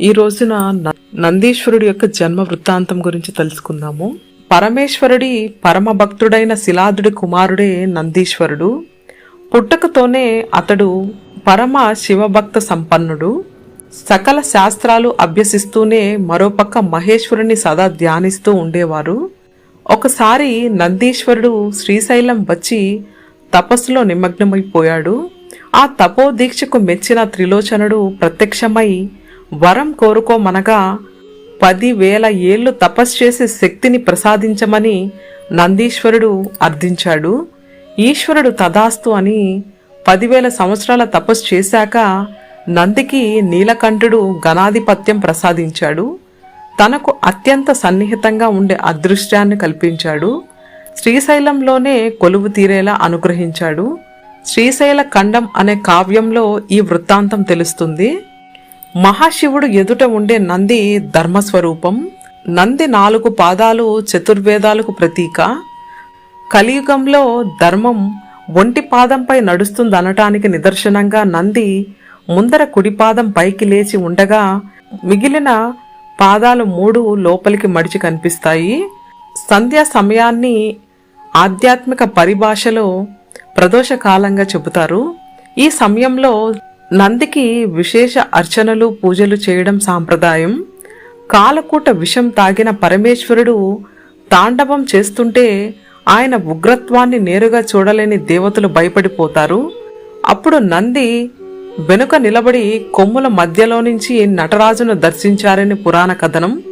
ఈ రోజున న- నందీశ్వరుడి యొక్క జన్మ వృత్తాంతం గురించి తెలుసుకుందాము. పరమేశ్వరుడి పరమ భక్తుడైన శిలాదుడి కుమారుడే నందీశ్వరుడు. పుట్టకతోనే అతడు పరమ శివభక్త సంపన్నుడు. సకల శాస్త్రాలు అభ్యసిస్తూనే మరోపక్క మహేశ్వరుని సదా ధ్యానిస్తూ ఉండేవారు. ఒకసారి నందీశ్వరుడు శ్రీశైలం వచ్చి తపస్సులో నిమగ్నమైపోయాడు. ఆ తపోదీక్షకు మెచ్చిన త్రిలోచనుడు ప్రత్యక్షమై వరం కోరుకోమనగా పదివేల ఏళ్ళు తపస్సు చేసే శక్తిని ప్రసాదించమని నందీశ్వరుడు అర్థించాడు. ఈశ్వరుడు తదాస్తు అని పదివేల సంవత్సరాల తపస్సు చేశాక నందికి నీలకంఠుడు గణాధిపత్యం ప్రసాదించాడు. తనకు అత్యంత సన్నిహితంగా ఉండే అదృష్టాన్ని కల్పించాడు. శ్రీశైలంలోనే కొలువు తీరేలా అనుగ్రహించాడు. శ్రీశైల ఖండం అనే కావ్యంలో ఈ వృత్తాంతం తెలుస్తుంది. మహాశివుడు ఎదుట ఉండే నంది ధర్మస్వరూపం. నంది నాలుగు పాదాలు చతుర్వేదాలకు ప్రతీక. కలియుగంలో ధర్మం ఒంటి పాదంపై నడుస్తుందనటానికి నిదర్శనంగా నంది ముందర కుడి పాదం పైకి లేచి ఉండగా మిగిలిన పాదాలు మూడు లోపలికి మడిచి కనిపిస్తాయి. సంధ్యా సమయాన్ని ఆధ్యాత్మిక పరిభాషలో ప్రదోషకాలంగా చెబుతారు. ఈ సమయంలో నందికి విశేష అర్చనలు పూజలు చేయడం సాంప్రదాయం. కాలకూట విషం తాగిన పరమేశ్వరుడు తాండవం చేస్తుంటే ఆయన ఉగ్రత్వాన్ని నేరుగా చూడలేని దేవతలు భయపడిపోతారు. అప్పుడు నంది వెనుక నిలబడి కొమ్ముల మధ్యలో నుంచి నటరాజును దర్శించారని పురాణ కథనం.